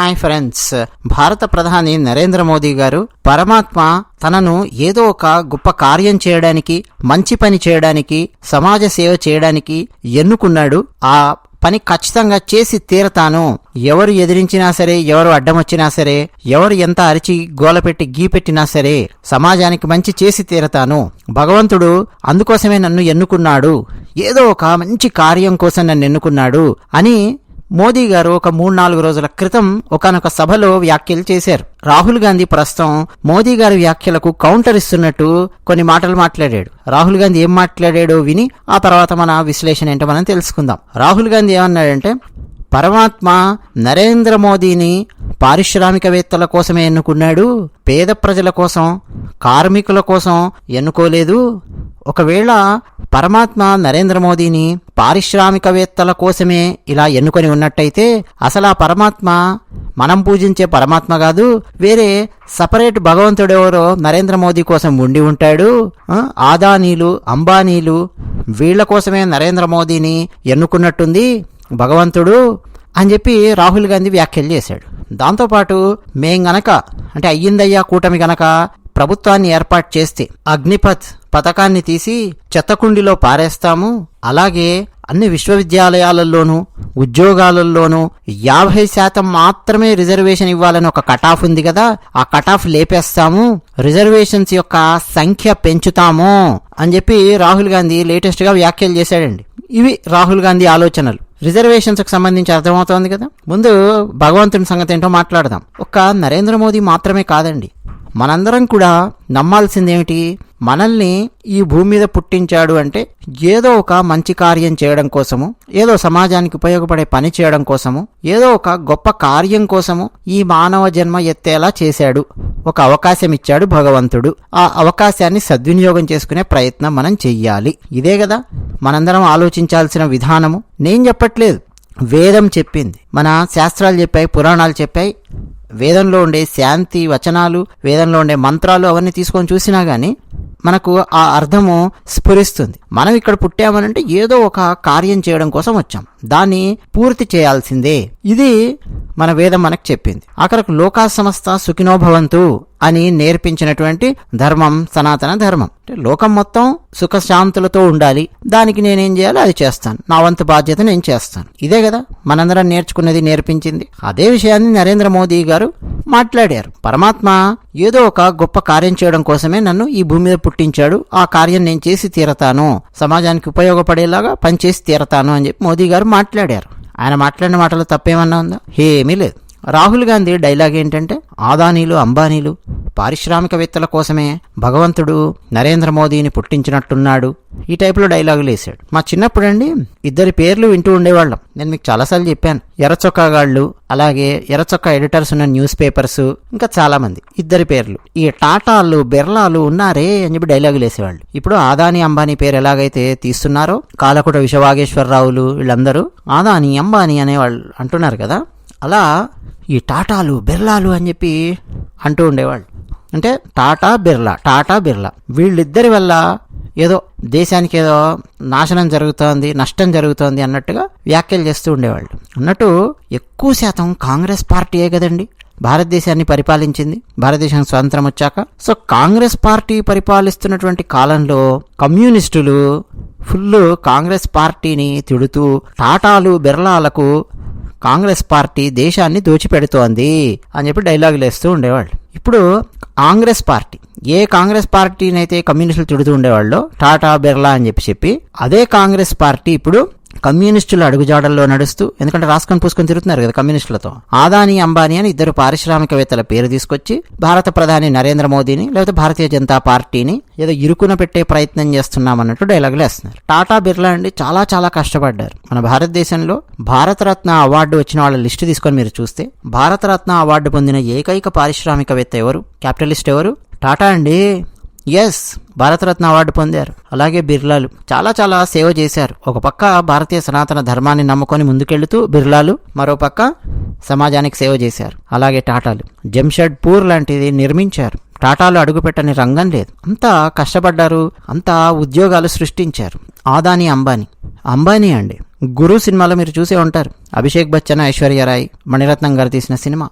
Hi friends భారత ప్రధాని నరేంద్ర మోదీ గారు పరమాత్మ తనను ఏదో ఒక గొప్ప కార్యం చేయడానికి మంచి పని చేయడానికి సమాజ సేవ చేయడానికి ఎన్నుకున్నాడు. ఆ పని ఖచ్చితంగా చేసి తీరతాను. ఎవరు ఎదిరించినా సరే ఎవరు అడ్డం వచ్చినా సరే ఎవరు ఎంత అరిచి గోలపెట్టి గీపెట్టినా సరే సమాజానికి మంచి చేసి తీరతాను. భగవంతుడు అందుకోసమే నన్ను ఎన్నుకున్నాడు. ఏదో ఒక మంచి కార్యం కోసం నన్ను ఎన్నుకున్నాడు అని మోదీ గారు ఒక మూడు నాలుగు రోజుల క్రితం ఒకనొక సభలో వ్యాఖ్యలు చేశారు. రాహుల్ గాంధీ ప్రస్తుతం మోదీ గారి వ్యాఖ్యలకు కౌంటర్ ఇస్తున్నట్టు కొన్ని మాటలు మాట్లాడాడు. రాహుల్ గాంధీ ఏం మాట్లాడాడో విని ఆ తర్వాత మన విశ్లేషణ ఏంటో మనం తెలుసుకుందాం. రాహుల్ గాంధీ ఏమన్నాడంటే పరమాత్మ నరేంద్ర మోదీని పారిశ్రామికవేత్తల కోసమే ఎన్నుకున్నాడు? పేద ప్రజల కోసం? కార్మికుల కోసం ఎన్నుకోలేదు? ఒకవేళ పరమాత్మ నరేంద్ర మోదీని పారిశ్రామికవేత్తల కోసమే ఇలా ఎన్నుకొని ఉన్నట్టయితే అసలు ఆ పరమాత్మ మనం పూజించే పరమాత్మ కాదు వేరే సపరేట్ భగవంతుడెవరో నరేంద్ర మోదీ కోసం ఉండి ఉంటాడు. ఆదానీలు అంబానీలు వీళ్ళ కోసమే నరేంద్ర మోదీని ఎన్నుకున్నట్టుంది భగవంతుడు అని చెప్పి రాహుల్ గాంధీ వ్యాఖ్యలు చేశాడు. దాంతోపాటు మేం గనక అంటే అయ్యిందయ్యా కూటమి గనక ప్రభుత్వాన్ని ఏర్పాటు చేస్తే అగ్నిపథ్ పథకాన్ని తీసి చెత్తకుండిలో పారేస్తాము. అలాగే అన్ని విశ్వవిద్యాలయాలలోనూ ఉద్యోగాలలోనూ యాభై శాతం మాత్రమే రిజర్వేషన్ ఇవ్వాలని ఒక కటాఫ్ ఉంది కదా ఆ కటాఫ్ లేపేస్తాము. రిజర్వేషన్స్ యొక్క సంఖ్య పెంచుతాము అని చెప్పి రాహుల్ గాంధీ లేటెస్ట్గా వ్యాఖ్యలు చేశాడండి. ఇవి రాహుల్ గాంధీ ఆలోచనలు. రిజర్వేషన్స్కు సంబంధించి అర్థమవుతోంది కదా. ముందు భగవంతుని సంగతి ఏంటో మాట్లాడదాం. ఒక్క నరేంద్ర మోదీ మాత్రమే కాదండి. మనందరం కూడా నమ్మాల్సిందేమిటి? మనల్ని ఈ భూమి మీద పుట్టించాడు అంటే ఏదో ఒక మంచి కార్యం చేయడం కోసము ఏదో సమాజానికి ఉపయోగపడే పని చేయడం కోసము ఏదో ఒక గొప్ప కార్యం కోసము ఈ మానవ జన్మ ఎత్తేలా చేశాడు. ఒక అవకాశం ఇచ్చాడు భగవంతుడు. ఆ అవకాశాన్ని సద్వినియోగం చేసుకునే ప్రయత్నం మనం చెయ్యాలి. ఇదే కదా మనందరం ఆలోచించాల్సిన విధానము. నేను చెప్పట్లేదు వేదం చెప్పింది. మన శాస్త్రాలు చెప్పాయి పురాణాలు చెప్పాయి. వేదంలో ఉండే శాంతి వచనాలు వేదంలో ఉండే మంత్రాలు అవన్నీ తీసుకొని చూసినా కానీ మనకు ఆ అర్థము స్ఫురిస్తుంది. మనం ఇక్కడ పుట్టామనంటే ఏదో ఒక కార్యం చేయడం కోసం వచ్చాం. దాన్ని పూర్తి చేయాల్సిందే. ఇది మన వేదం మనకు చెప్పింది. అక్కడకు లోకా సంస్థ సుఖినోభవంతు అని నేర్పించినటువంటి ధర్మం సనాతన ధర్మం. అంటే లోకం మొత్తం సుఖశాంతులతో ఉండాలి. దానికి నేనేం చేయాలో అది చేస్తాను. నా వంతు బాధ్యత నేను చేస్తాను. ఇదే కదా మనందరం నేర్చుకున్నది నేర్పించింది. అదే విషయాన్ని నరేంద్ర మోదీ గారు మాట్లాడారు. పరమాత్మ ఏదో ఒక గొప్ప కార్యం చేయడం కోసమే నన్ను ఈ భూమి మీద పుట్టించాడు. ఆ కార్యం నేను చేసి తీరతాను. సమాజానికి ఉపయోగపడేలాగా పనిచేసి తీరతాను అని చెప్పి మోదీ గారు మాట్లాడారు. ఆయన మాట్లాడిన మాటలు తప్పేమన్నా ఉందా? ఏమీ లేదు. రాహుల్ గాంధీ డైలాగ్ ఏంటంటే ఆదానీలు అంబానీలు పారిశ్రామికవేత్తల కోసమే భగవంతుడు నరేంద్ర మోదీని పుట్టించినట్టున్నాడు. ఈ టైపులో డైలాగులు వేసాడు మా చిన్నప్పుడండి ఇద్దరి పేర్లు వింటూ ఉండేవాళ్ళం. నేను మీకు చాలాసార్లు చెప్పాను. ఎర్రచొక్కాగాళ్ళు అలాగే ఎర్రచొక్క ఎడిటర్స్ ఉన్న న్యూస్ పేపర్స్ ఇంకా చాలామంది. ఇద్దరి పేర్లు. ఈ టాటాలు బిర్లాలు ఉన్నారే అని చెప్పి డైలాగులు వేసేవాళ్ళు. ఇప్పుడు ఆదాని అంబానీ పేరు ఎలాగైతే తీస్తున్నారో కాలకుట విశ్వవాగేశ్వరరావులు వీళ్ళందరూ ఆదాని అంబానీ అనేవాళ్ళు అంటున్నారు కదా. అలా ఈ టాటాలు బిర్లాలు అని చెప్పి అంటూ ఉండేవాళ్ళు. అంటే టాటా బిర్లా టాటా బిర్లా. వీళ్ళిద్దరి వల్ల ఏదో దేశానికి ఏదో నాశనం జరుగుతోంది నష్టం జరుగుతోంది అన్నట్టుగా వ్యాఖ్యలు చేస్తూ ఉండేవాళ్ళు. అన్నట్టు ఎక్కువ శాతం కాంగ్రెస్ పార్టీయే కదండి. భారతదేశాన్ని పరిపాలించింది భారతదేశం స్వాతంత్రం వచ్చాక. సో కాంగ్రెస్ పార్టీ పరిపాలిస్తున్నటువంటి కాలంలో కమ్యూనిస్టులు ఫుల్ కాంగ్రెస్ పార్టీని తిడుతూ టాటాలు బిర్లాలకు కాంగ్రెస్ పార్టీ దేశాన్ని దోచిపెడుతోంది అని చెప్పి డైలాగులు వేస్తూ ఉండేవాళ్ళు. ఇప్పుడు కాంగ్రెస్ పార్టీ. ఏ కాంగ్రెస్ పార్టీనైతే కమ్యూనిస్టులు తిడుతూ ఉండేవాళ్ళు టాటా బిర్లా అని చెప్పి చెప్పి అదే కాంగ్రెస్ పార్టీ ఇప్పుడు కమ్యూనిస్టుల అడుగుజాడల్లో నడుస్తూ ఎందుకంటే రాసుకొని పూసుకొని తిరుగుతున్నారు కదా కమ్యూనిస్టులతో. ఆదాని అంబానీ అని ఇద్దరు పారిశ్రామికవేత్తల పేరు తీసుకొచ్చి భారత ప్రధాని నరేంద్ర మోదీని లేకపోతే భారతీయ జనతా పార్టీని ఏదో ఇరుకున పెట్టే ప్రయత్నం చేస్తున్నామన్నట్టు డైలాగులు వేస్తున్నారు. టాటా బిర్లా అండి చాలా చాలా కష్టపడ్డారు. మన భారతదేశంలో భారతరత్న అవార్డు వచ్చిన వాళ్ళ లిస్టు తీసుకొని మీరు చూస్తే భారతరత్న అవార్డు పొందిన ఏకైక పారిశ్రామికవేత్త ఎవరు? క్యాపిటలిస్ట్ ఎవరు? టాటా అండి. ఎస్ భారతరత్న అవార్డు పొందారు. అలాగే బిర్లాలు చాలా చాలా సేవ చేశారు. ఒక పక్క భారతీయ సనాతన ధర్మాన్ని నమ్ముకొని ముందుకెళ్తూ బిర్లాలు మరో పక్క సమాజానికి సేవ చేశారు. అలాగే టాటాలు. జంషెడ్ పూర్ లాంటిది నిర్మించారు. టాటాలు అడుగుపెట్టని రంగం లేదు. అంతా కష్టపడ్డారు అంతా ఉద్యోగాలు సృష్టించారు. ఆదాని అంబానీ. అంబానీ అండి. గురు సినిమాలో మీరు చూసే ఉంటారు. అభిషేక్ బచ్చన్ ఐశ్వర్య రాయ్ మణిరత్నం గారు తీసిన సినిమా.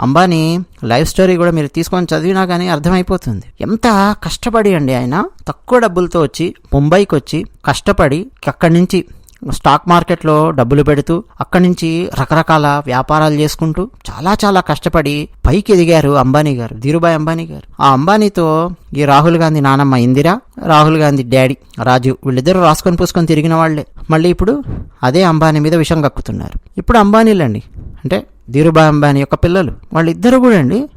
అంబానీ లైఫ్ స్టోరీ కూడా మీరు తీసుకొని చదివినా కానీ అర్థమైపోతుంది. ఎంత కష్టపడి అండి ఆయన. తక్కువ డబ్బులతో వచ్చి ముంబైకి వచ్చి కష్టపడి అక్కడి నుంచి స్టాక్ మార్కెట్లో డబ్బులు పెడుతూ అక్కడి నుంచి రకరకాల వ్యాపారాలు చేసుకుంటూ చాలా చాలా కష్టపడి పైకి ఎదిగారు అంబానీ గారు ధీరుభాయ్ అంబానీ గారు. ఆ అంబానీతో ఈ రాహుల్ గాంధీ నానమ్మ ఇందిరా రాహుల్ గాంధీ డాడీ రాజీవ్ వీళ్ళిద్దరూ రాసుకొని పూసుకొని తిరిగిన వాళ్ళే మళ్ళీ ఇప్పుడు అదే అంబానీ మీద విషం కక్కుతున్నారు. ఇప్పుడు అంబానీలండి. అంటే ధీరుభాయ్ అంబానీ యొక్క పిల్లలు. వాళ్ళిద్దరూ కూడా అండి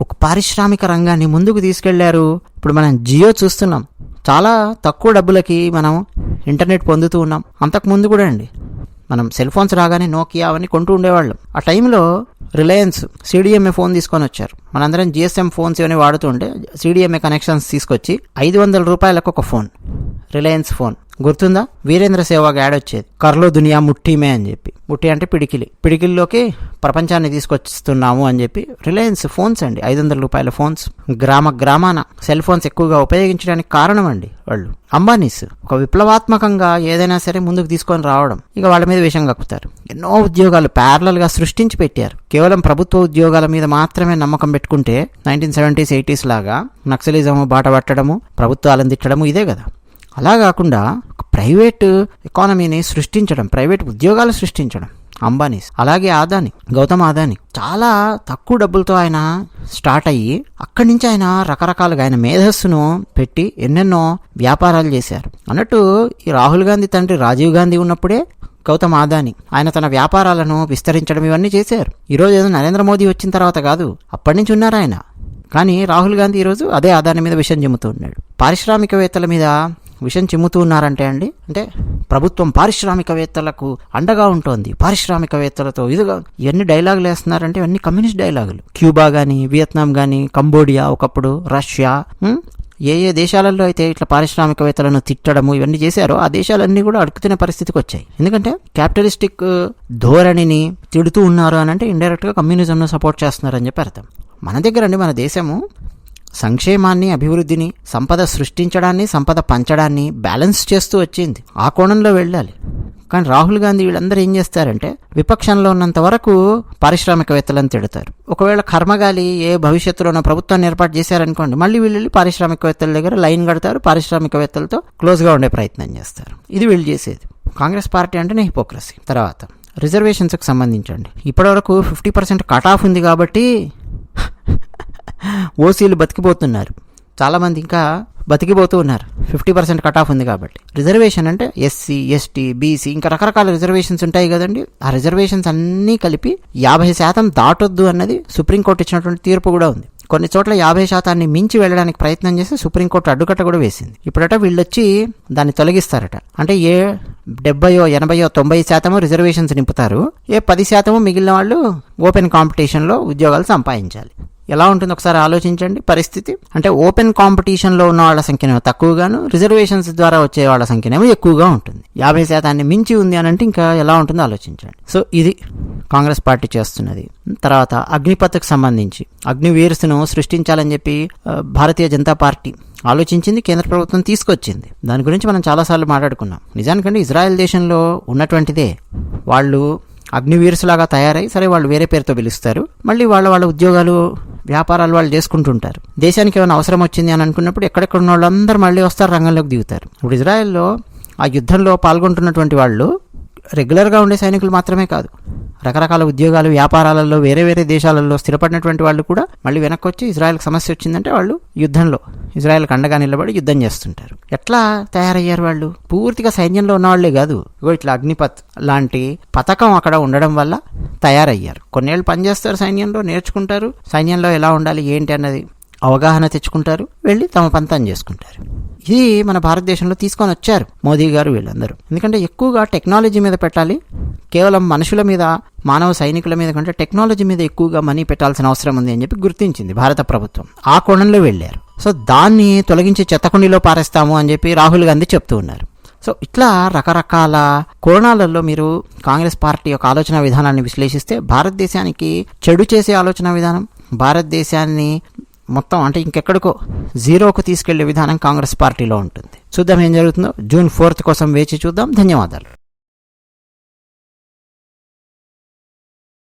ఒక పారిశ్రామిక రంగాన్ని ముందుకు తీసుకెళ్ళారు. ఇప్పుడు మనం జియో చూస్తున్నాం. చాలా తక్కువ డబ్బులకి మనం ఇంటర్నెట్ పొందుతూ ఉన్నాం. అంతకుముందు కూడా అండి మనం సెల్ ఫోన్స్ రాగానే నోకియా అవన్నీ కొంటూ ఉండేవాళ్ళం. ఆ టైంలో రిలయన్స్ సిడిఎంఏ ఫోన్ తీసుకొని వచ్చారు. మనందరం జిఎస్ఎం ఫోన్స్ ఇవన్నీ వాడుతుంటే సిడిఎంఏ కనెక్షన్స్ తీసుకొచ్చి ఐదు వందల రూపాయలకు ఒక ఫోన్. రిలయన్స్ ఫోన్ గుర్తుందా? వీరేంద్ర సేవాగ్ యాడ్ వచ్చేది. కర్లో దునియా ముట్టిమే అని చెప్పి. ముట్టి అంటే పిడికిలి. పిడికిల్లోకి ప్రపంచాన్ని తీసుకొస్తున్నాము అని చెప్పి రిలయన్స్ ఫోన్స్ అండి. ఐదు వందల రూపాయల ఫోన్స్ గ్రామ గ్రామాన సెల్ ఫోన్స్ ఎక్కువగా ఉపయోగించడానికి కారణం అండి వాళ్ళు. అంబానీస్. ఒక విప్లవాత్మకంగా ఏదైనా సరే ముందుకు తీసుకొని రావడం. ఇక వాళ్ళ మీద విషయం కక్కుతారు. ఎన్నో ఉద్యోగాలు ప్యారలల్గా సృష్టించి పెట్టారు. కేవలం ప్రభుత్వ ఉద్యోగాల మీద మాత్రమే నమ్మకం పెట్టుకుంటే నైన్టీన్ సెవెంటీస్ ఎయిటీస్ లాగా నక్సలిజం బాట పట్టడము ప్రభుత్వాలను తిట్టడము ఇదే కదా. అలా కాకుండా ప్రైవేట్ ఎకానమీని సృష్టించడం ప్రైవేట్ ఉద్యోగాలు సృష్టించడం అంబానీస్ అలాగే ఆదాని గౌతమ్ ఆదాని చాలా తక్కువ డబ్బులతో ఆయన స్టార్ట్ అయ్యి అక్కడి నుంచి ఆయన రకరకాలుగా ఆయన మేధస్సును పెట్టి ఎన్నెన్నో వ్యాపారాలు చేశారు. అన్నట్టు ఈ రాహుల్ గాంధీ తండ్రి రాజీవ్ గాంధీ ఉన్నప్పుడే గౌతమ్ ఆదాని ఆయన తన వ్యాపారాలను విస్తరించడం ఇవన్నీ చేశారు. ఈరోజు ఏదో నరేంద్ర మోదీ వచ్చిన తర్వాత కాదు అప్పటి నుంచి ఉన్నారు ఆయన. కానీ రాహుల్ గాంధీ ఈరోజు అదే ఆదాని మీద విషయం చెబుతూ ఉన్నాడు. పారిశ్రామికవేత్తల మీద విషయం చిమ్ముతూ ఉన్నారంటే అండి అంటే ప్రభుత్వం పారిశ్రామికవేత్తలకు అండగా ఉంటుంది. పారిశ్రామికవేత్తలతో ఇదిగా ఇవన్నీ డైలాగులు వేస్తున్నారంటే ఇవన్నీ కమ్యూనిస్ట్ డైలాగులు. క్యూబా కానీ వియత్నాం కానీ కంబోడియా ఒకప్పుడు రష్యా ఏ ఏ దేశాలలో అయితే ఇట్లా పారిశ్రామికవేత్తలను తిట్టడము ఇవన్నీ చేశారో ఆ దేశాలన్నీ కూడా అడుగుతున్న పరిస్థితికి వచ్చాయి. ఎందుకంటే క్యాపిటలిస్టిక్ ధోరణిని తిడుతూ ఉన్నారు అని అంటే ఇండైరెక్ట్గా కమ్యూనిజంను సపోర్ట్ చేస్తున్నారని చెప్పి అర్థం. మన దగ్గర అండి మన దేశము సంక్షేమాన్ని అభివృద్ధిని సంపద సృష్టించడాన్ని సంపద పంచడాన్ని బ్యాలెన్స్ చేస్తూ వచ్చింది. ఆ కోణంలో వెళ్ళాలి. కానీ రాహుల్ గాంధీ వీళ్ళందరూ ఏం చేస్తారంటే విపక్షంలో ఉన్నంత వరకు పారిశ్రామికవేత్తలను తిడతారు. ఒకవేళ కర్మగాలి ఏ భవిష్యత్తులోనో ప్రభుత్వాన్ని ఏర్పాటు చేశారనుకోండి మళ్ళీ వీళ్ళు వెళ్ళి పారిశ్రామికవేత్తల దగ్గర లైన్ కడతారు పారిశ్రామికవేత్తలతో క్లోజ్గా ఉండే ప్రయత్నం చేస్తారు. ఇది వీళ్ళు చేసేది. కాంగ్రెస్ పార్టీ అంటేనే హిపోక్రసీ. తర్వాత రిజర్వేషన్స్కి సంబంధించండి. ఇప్పటివరకు ఫిఫ్టీ పర్సెంట్ కట్ ఆఫ్ ఉంది కాబట్టి ఓసీలు బతికిపోతున్నారు. చాలామంది ఇంకా బతికిపోతూ ఉన్నారు. ఫిఫ్టీ పర్సెంట్ కట్ ఆఫ్ ఉంది కాబట్టి. రిజర్వేషన్ అంటే ఎస్సీ ఎస్టీ బీసీ ఇంకా రకరకాల రిజర్వేషన్స్ ఉంటాయి కదండి. ఆ రిజర్వేషన్స్ అన్నీ కలిపి యాభై శాతం దాటొద్దు అన్నది సుప్రీంకోర్టు ఇచ్చినటువంటి తీర్పు కూడా ఉంది. కొన్ని చోట్ల యాభై శాతాన్ని మించి వెళ్ళడానికి ప్రయత్నం చేసి సుప్రీంకోర్టు అడ్డుకట్ట కూడా వేసింది. ఇప్పుడట వీళ్ళొచ్చి దాన్ని తొలగిస్తారట. అంటే ఏ డెబ్బయో ఎనభయో తొంభై శాతము రిజర్వేషన్స్ నింపుతారు. ఏ పది శాతము మిగిలిన వాళ్ళు ఓపెన్ కాంపిటీషన్లో ఉద్యోగాలు సంపాదించాలి. ఎలా ఉంటుంది ఒకసారి ఆలోచించండి. పరిస్థితి అంటే ఓపెన్ కాంపిటీషన్లో ఉన్న వాళ్ళ సంఖ్యనేమో తక్కువగాను రిజర్వేషన్స్ ద్వారా వచ్చే వాళ్ళ సంఖ్యనేమో ఎక్కువగా ఉంటుంది. యాభై శాతాన్ని మించి ఉంది అని అంటే ఇంకా ఎలా ఉంటుందో ఆలోచించండి. సో ఇది కాంగ్రెస్ పార్టీ చేస్తున్నది. తర్వాత అగ్నిపథకు సంబంధించి అగ్నివీర్స్ను సృష్టించాలని చెప్పి భారతీయ జనతా పార్టీ ఆలోచించింది కేంద్ర ప్రభుత్వం తీసుకొచ్చింది. దాని గురించి మనం చాలాసార్లు మాట్లాడుకున్నాం. నిజానికంటే ఇజ్రాయెల్ దేశంలో ఉన్నటువంటిదే. వాళ్ళు అగ్నివీరుసులాగా తయారై సరే వాళ్ళు వేరే పేరుతో పిలుస్తారు. మళ్ళీ వాళ్ళ వాళ్ళ ఉద్యోగాలు వ్యాపారాలు వాళ్ళు చేసుకుంటుంటారు. దేశానికి ఏమైనా అవసరం వచ్చింది అని అనుకున్నప్పుడు ఎక్కడెక్కడ ఉన్న వాళ్ళందరూ మళ్ళీ వస్తారు రంగంలోకి దిగుతారు. ఇప్పుడు ఇజ్రాయెల్లో ఆ యుద్ధంలో పాల్గొంటున్నటువంటి వాళ్ళు రెగ్యులర్గా ఉండే సైనికులు మాత్రమే కాదు. రకరకాల ఉద్యోగాలు వ్యాపారాలలో వేరే వేరే దేశాలలో స్థిరపడినటువంటి వాళ్ళు కూడా మళ్ళీ వెనక్కి వచ్చి ఇజ్రాయెల్కి సమస్య వచ్చిందంటే వాళ్ళు యుద్ధంలో. ఇజ్రాయెల్కి అండగా నిలబడి యుద్ధం చేస్తుంటారు. ఎట్లా తయారయ్యారు వాళ్ళు? పూర్తిగా సైన్యంలో ఉన్నవాళ్ళే కాదు. ఇగో ఇట్లా అగ్నిపత్ లాంటి పథకం అక్కడ ఉండడం వల్ల తయారయ్యారు. కొన్నేళ్ళు పనిచేస్తారు సైన్యంలో నేర్చుకుంటారు. సైన్యంలో ఎలా ఉండాలి ఏంటి అన్నది అవగాహన తెచ్చుకుంటారు వెళ్ళి తమ పంతం చేసుకుంటారు. ఇది మన భారతదేశంలో తీసుకొని వచ్చారు మోదీ గారు వీళ్ళందరూ. ఎందుకంటే ఎక్కువగా టెక్నాలజీ మీద పెట్టాలి కేవలం మనుషుల మీద మానవ సైనికుల మీద కంటే టెక్నాలజీ మీద ఎక్కువగా మనీ పెట్టాల్సిన అవసరం ఉంది అని చెప్పి గుర్తించింది భారత ప్రభుత్వం. ఆ కోణంలో వెళ్ళారు. సో దాన్ని తొలగించి చెత్తకుండిలో పారేస్తాము అని చెప్పి రాహుల్ గాంధీ చెప్తూ ఉన్నారు. సో ఇట్లా రకరకాల కోణాలలో మీరు కాంగ్రెస్ పార్టీ యొక్క ఆలోచన విధానాన్ని విశ్లేషిస్తే భారతదేశానికి చెడు చేసే ఆలోచన విధానం భారతదేశాన్ని మొత్తం అంటే ఇంకెక్కడికో జీరోకు తీసుకెళ్ళే విధానం కాంగ్రెస్ పార్టీలో ఉంటుంది. చూద్దాం ఏం జరుగుతుందో. జూన్ ఫోర్త్ కోసం వేచి చూద్దాం. ధన్యవాదాలు.